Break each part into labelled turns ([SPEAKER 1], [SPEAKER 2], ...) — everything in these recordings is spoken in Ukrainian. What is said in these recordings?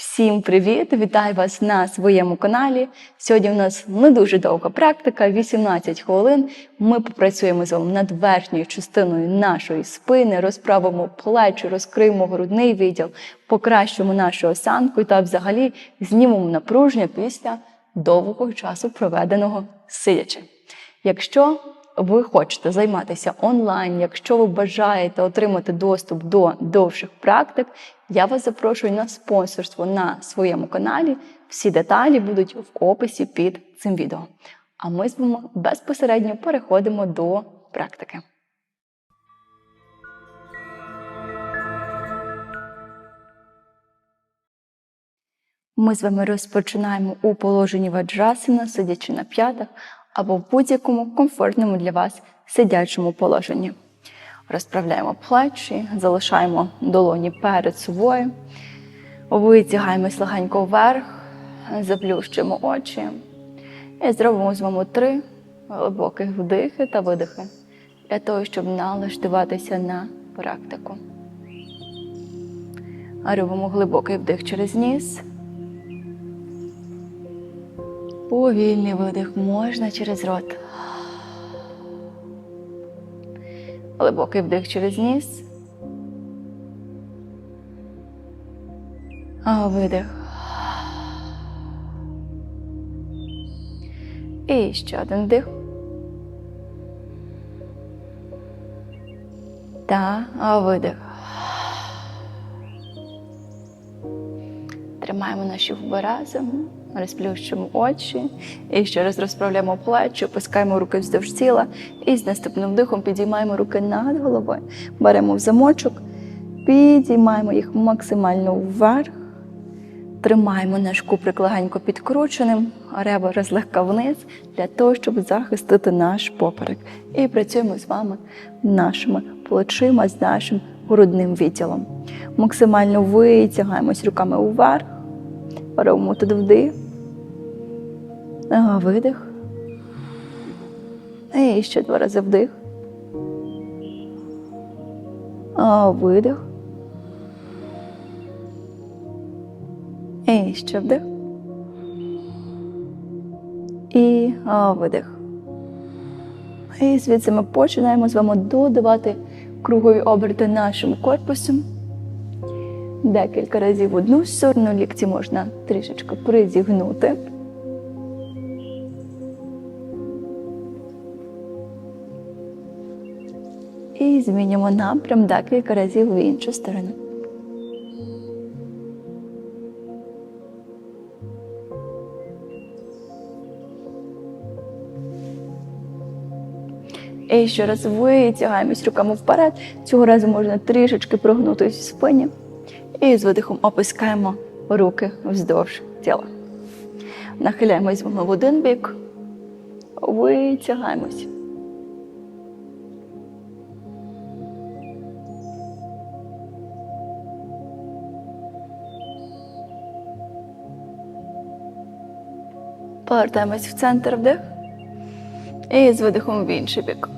[SPEAKER 1] Всім привіт! Вітаю вас на своєму каналі. Сьогодні у нас не дуже довга практика, 18 хвилин. Ми попрацюємо з вами над верхньою частиною нашої спини, розправимо плечі, розкриємо грудний відділ, покращимо нашу осанку та взагалі знімемо напруження після довгого часу, проведеного сидячи. Якщо ви хочете займатися онлайн, якщо ви бажаєте отримати доступ до довших практик, я вас запрошую на спонсорство на своєму каналі. Всі деталі будуть в описі під цим відео. А ми з вами безпосередньо переходимо до практики. Ми з вами розпочинаємо у положенні ваджрасана, сидячи на п'ятах або в будь-якому комфортному для вас сидячому положенні. Розправляємо плечі, залишаємо долоні перед собою, витягаємось легенько вверх, заплющуємо очі і зробимо з вами три глибоких вдихи та видихи для того, щоб налаштуватися на практику. Робимо глибокий вдих через ніс. Повільний видих можна через рот. Глибокий вдих через ніс. А видих. І ще один вдих. Та видих. Тримаємо наші губи разом, розплющуємо очі і ще раз розправляємо плечі, опускаємо руки вздовж тіла і з наступним вдихом підіймаємо руки над головою, беремо в замочок, підіймаємо їх максимально вверх, тримаємо наш куприк легенько підкрученим, ребра злегка вниз для того, щоб захистити наш поперек. І працюємо з вами нашими плечима, з нашим грудним відділом. Максимально витягаємось руками вверх, робимо тут вдих, видих. І ще два рази вдих. А, видих. І ще вдих. І видих. І звідси ми починаємо з вами додавати кругові оберти нашим корпусом. Декілька разів в одну сторону лікті можна трішечки призігнути. І змінюємо напрям декілька разів в іншу сторону. І ще раз витягаємось руками вперед. Цього разу можна трішечки прогнутися в спині. І з видихом опускаємо руки вздовж тіла. Нахиляємось в один бік, витягаємось. Повертаємось в центр вдих. І з видихом в інший бік.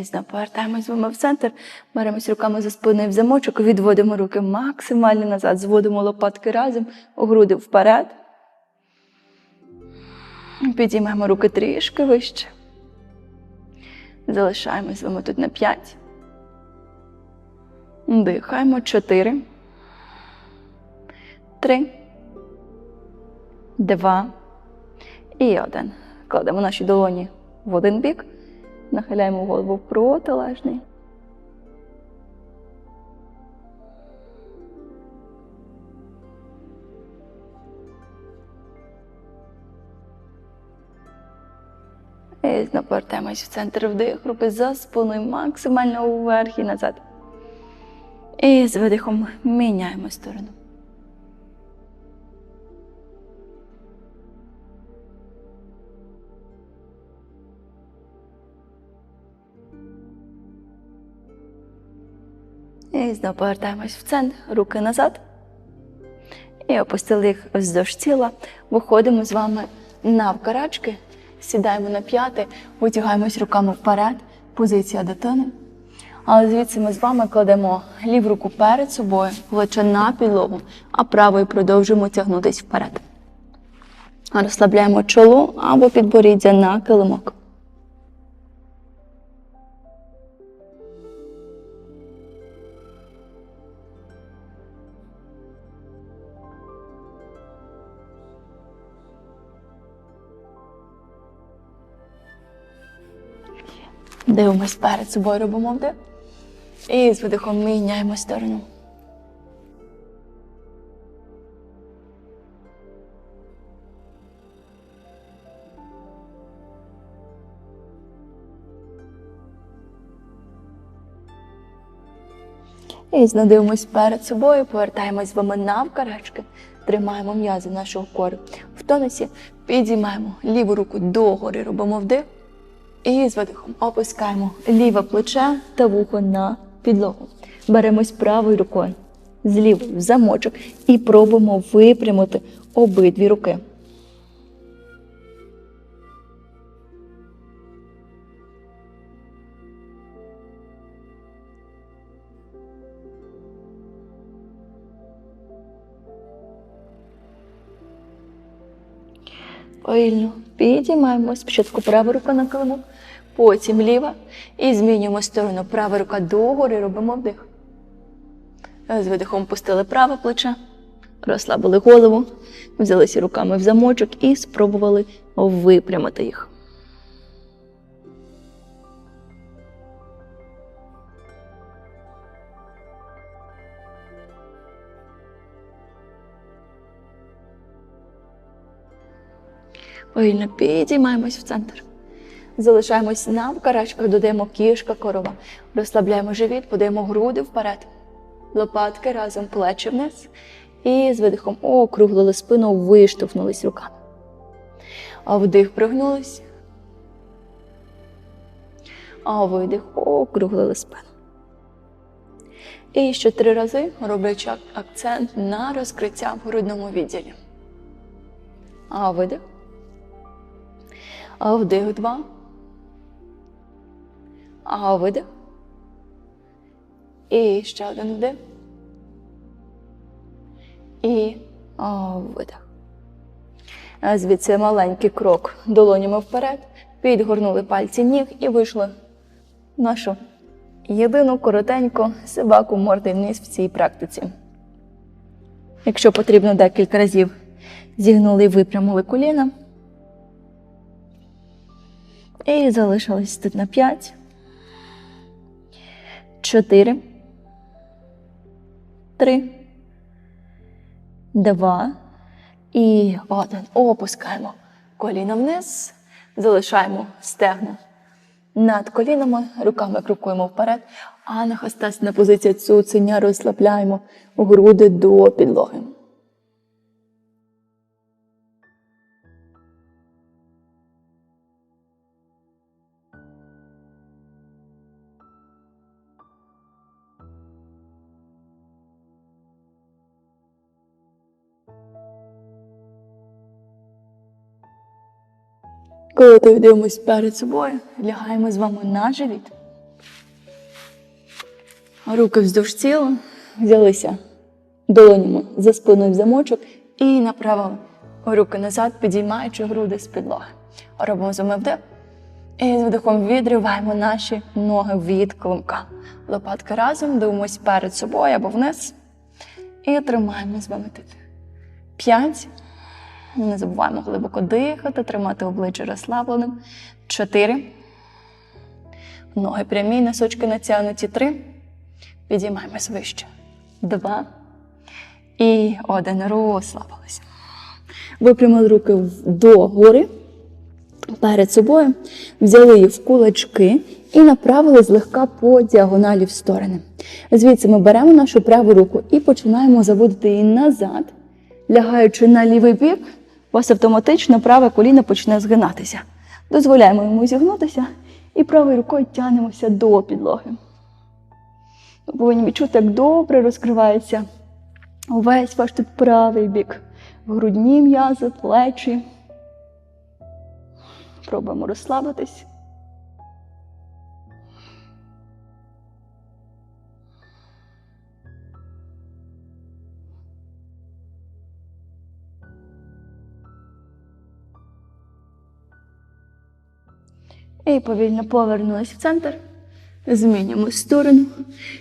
[SPEAKER 1] І знову повертаємось вами в центр, беремось руками за спиною в замочок, відводимо руки максимально назад, зводимо лопатки разом, груди вперед. Підіймаємо руки трішки вище. Залишаємось з вами тут на 5. Дихаємо 4. 3. 2. І 1. Кладемо наші долоні в один бік. Нахиляємо голову протилежний. Повертаємось в центр вдих, руки за спиною максимально вверх і назад. І з видихом міняємо сторону. І знову повертаємось в центр, руки назад. І опустили їх вздовж тіла. Виходимо з вами навкарачки, сідаємо на п'яти, витягаємось руками вперед, позиція дитини. Але звідси ми з вами кладемо ліву руку перед собою, плече на підлогу, а правою продовжуємо тягнутися вперед. Розслабляємо чоло або підборіддя на килимок. Дивимось перед собою, робимо вдих. І з видихом міняємо сторону. І знову дивимось перед собою, повертаємось вами навкарачки, тримаємо м'язи нашого кору в тонусі, підіймаємо ліву руку догори, робимо вдих. І з видихом опускаємо ліве плече та вухо на підлогу. Беремось правою рукою з лівою в замочок і пробуємо випрямити обидві руки. Повільно підіймаємо спочатку права рука на килимок, потім ліва. І змінюємо сторону. Права рука догори, робимо вдих. З видихом пустили праве плече, розслабили голову, взялися руками в замочок і спробували випрямити їх. Повільно підіймаємось в центр. Залишаємось на карачках, додаємо кішка корова. Розслабляємо живіт, подаємо груди вперед. Лопатки разом плечі вниз. І з видихом округлили спину, виштовхнулись руками. А вдих прогнулись. А видих округлили спину. І ще три рази роблячи акцент на розкриття в грудному відділі. А видих. А вдих два. А видих. І ще один вдих. І видих. Звідси маленький крок долонями вперед. Підгорнули пальці ніг і вийшли нашу єдину коротеньку собаку морди вниз в цій практиці. Якщо потрібно декілька разів зігнули і випрямили коліна. І залишилось тут на 5. 4. 3. 2. І 1. Опускаємо коліна вниз. Залишаємо стегна над колінами, руками крокуємо вперед, а на нахастасна позиція цуценя розслабляємо груди до підлоги. Коли ти дивимось перед собою, лягаємо з вами на живіт. Руки вздовж тіла, взялися долонями за спиною в замочок і направили руки назад, підіймаючи груди з підлоги. Робимо з вами вдих. І з видихом відриваємо наші ноги від клумка. Лопатки разом, дивимось перед собою або вниз. І тримаємо з вами тут. П'ять. Не забуваємо глибоко дихати, тримати обличчя розслабленим. Чотири. Ноги прямі, носочки натягнуті. Три. Підіймаємось вище. Два. І один. Розслабилися. Випрямили руки догори перед собою, взяли їх в кулачки і направили злегка по діагоналі в сторони. Звідси ми беремо нашу праву руку і починаємо заводити її назад, лягаючи на лівий бік, вас автоматично праве коліно почне згинатися. Дозволяємо йому зігнутися і правою рукою тягнемося до підлоги. Ви повинні відчути, як добре розкривається увесь ваш тут правий бік. Грудні м'язи, плечі. Пробуємо розслабитись. І повільно повернулися в центр. Змінюємо сторону.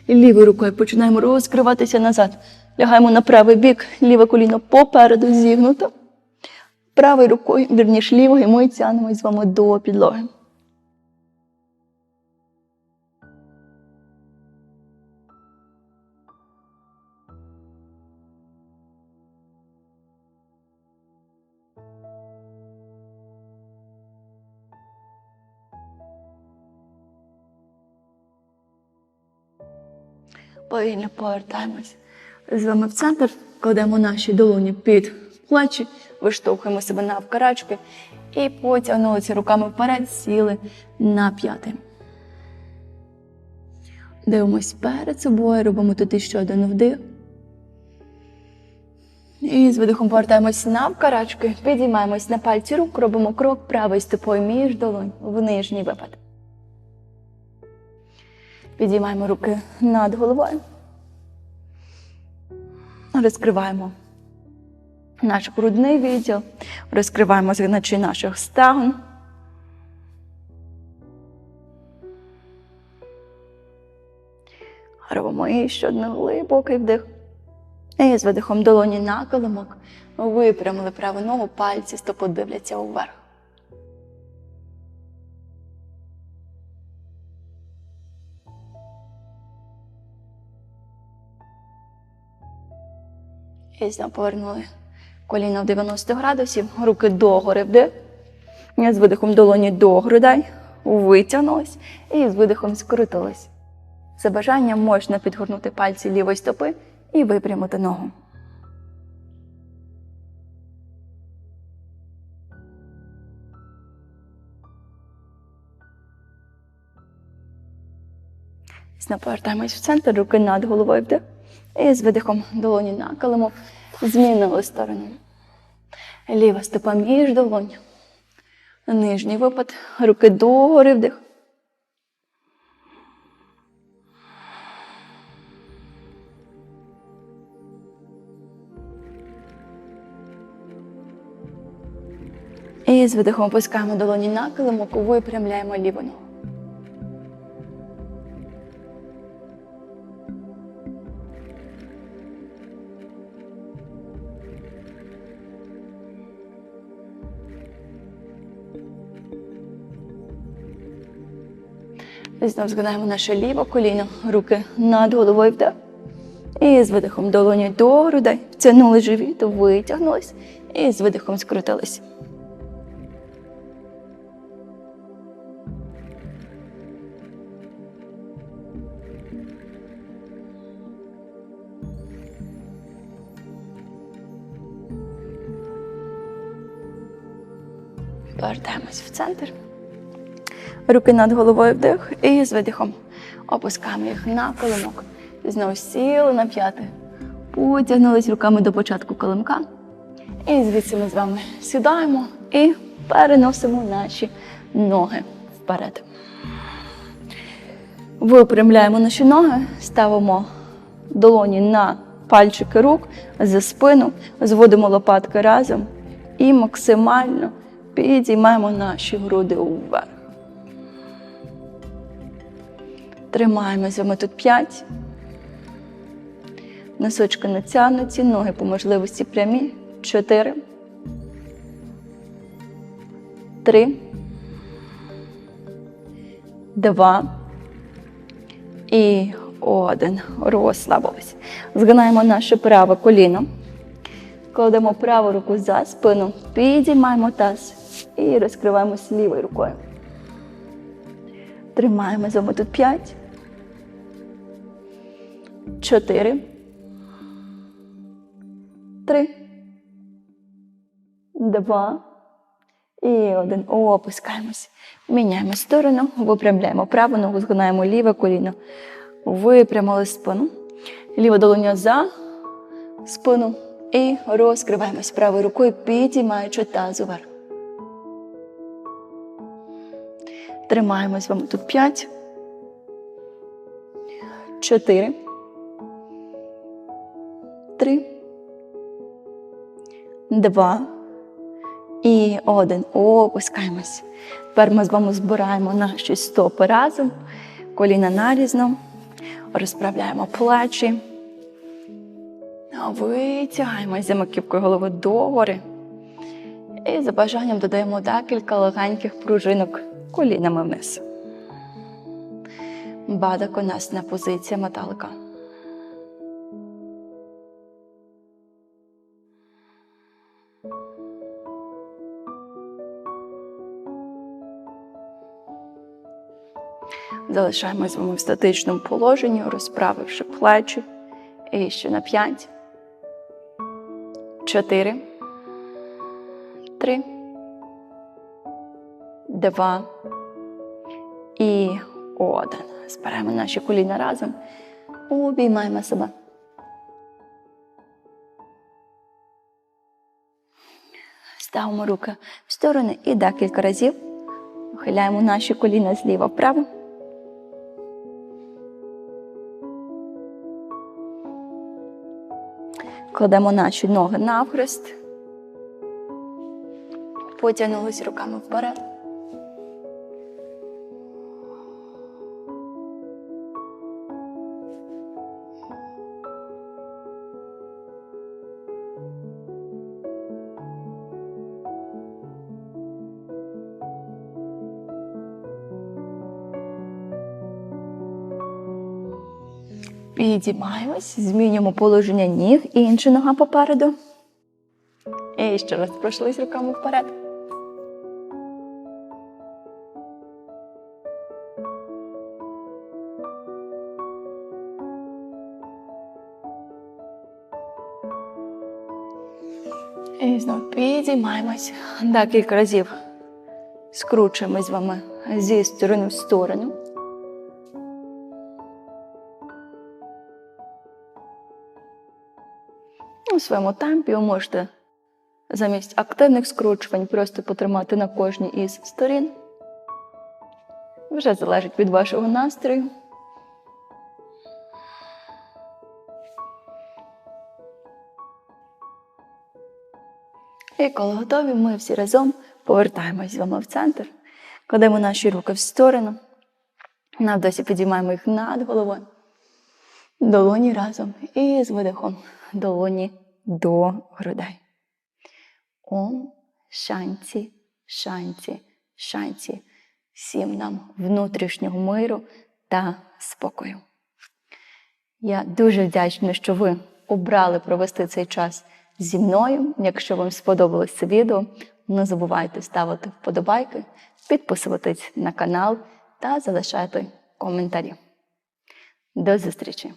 [SPEAKER 1] Лівою рукою починаємо розкриватися назад. Лягаємо на правий бік, ліве коліно попереду зігнуто. Правою рукою, вірніше лівою, ми тягнемось з вами до підлоги. Повільно повертаємось з вами в центр, кладемо наші долоні під плечі, виштовхуємо себе навкарачки і потягнулися руками вперед, сіли на п'яти. Дивимось перед собою, робимо тут ще один вдих. І з видихом повертаємось навкарачки, підіймаємось на пальці рук, робимо крок правою стопою між долонь в нижній випад. Підіймаємо руки над головою. Розкриваємо наш грудний відділ, розкриваємо згиначі наших стегон. Робимо і ще один глибокий вдих. І з видихом долоні на килимок. Випрямили праву ногу, пальці стопу дивляться уверх. І знову повернули коліно в 90 градусів, руки догори вдих. З видихом долоні до грудей, витягнулись і з видихом скрутились. За бажанням можна підгорнути пальці лівої стопи і випрямити ногу. Повертаємось в центр, руки над головою вдих. І з видихом долоні на килимок змінили сторону. Ліва стопа між долонь. Нижній випад. Руки догори вдих. І з видихом опускаємо долоні на килимок, випрямляємо ліву ногу. І Знов згинаємо наше ліве коліно, руки над головою вдих. І з видихом долоні до грудей. Втягнули живіт, витягнулись і з видихом скрутились. Повертаємось в центр. Руки над головою вдих і з видихом опускаємо їх на колимок. Знову сіли на п'яти. Потягнулись руками до початку колимка. І звідси ми з вами сідаємо і переносимо наші ноги вперед. Випрямляємо наші ноги, ставимо долоні на пальчики рук за спину, зводимо лопатки разом і максимально підіймаємо наші груди вверх. Тримаємося ми тут 5. Носочки натягнуті, ноги по можливості прямі. 4. 3. 2. І один. Розслабились. Згинаємо наше праве коліно. Кладемо праву руку за спину, підіймаємо таз і розкриваємося лівою рукою. Тримаємо з тут 5. 4. 3. 2. І один. Опускаємось. Міняємо сторону, випрямляємо праву ногу, згинаємо ліве коліно. Випрямили спину. Ліва долоня за спину. І розкриваємось правою рукою, підіймаючи таз уверх. Тримаємо з вами тут 5, 4, 3, 2 і 1. Опускаємось. Тепер ми з вами збираємо наші стопи разом, коліна нарізно, розправляємо плечі. Витягаємось за голови догори. І за бажанням додаємо декілька легеньких пружинок колінами вниз. Бадак у нас на позиція металика. Залишаємось вами в статичному положенні, розправивши плечі. І ще на 5, 4, 3, 2 і 1. Збираємо наші коліна разом. Обіймаємо себе. Ставимо руки в сторони і декілька разів ухиляємо наші коліна зліва вправо. Кладемо наші ноги навхрест. Потягнулись руками вперед. Підіймаємось, змінюємо положення ніг інша нога попереду. І ще раз пройшлись руками вперед. І знову підіймаємось. Декілька разів скручуємось з вами зі сторони в сторону. У своєму темпі ви можете замість активних скручувань просто потримати на кожній із сторін. Вже залежить від вашого настрою. І коли готові, ми всі разом повертаємось з вами в центр, кладемо наші руки в сторону, навдосі підіймаємо їх над головою, долоні разом і з видихом долоні до грудей. Ом, шанці, шанці, шанці. Всім нам внутрішнього миру та спокою. Я дуже вдячна, що ви обрали провести цей час зі мною. Якщо вам сподобалось це відео, не забувайте ставити вподобайки, підписуватись на канал та залишати коментарі. До зустрічі!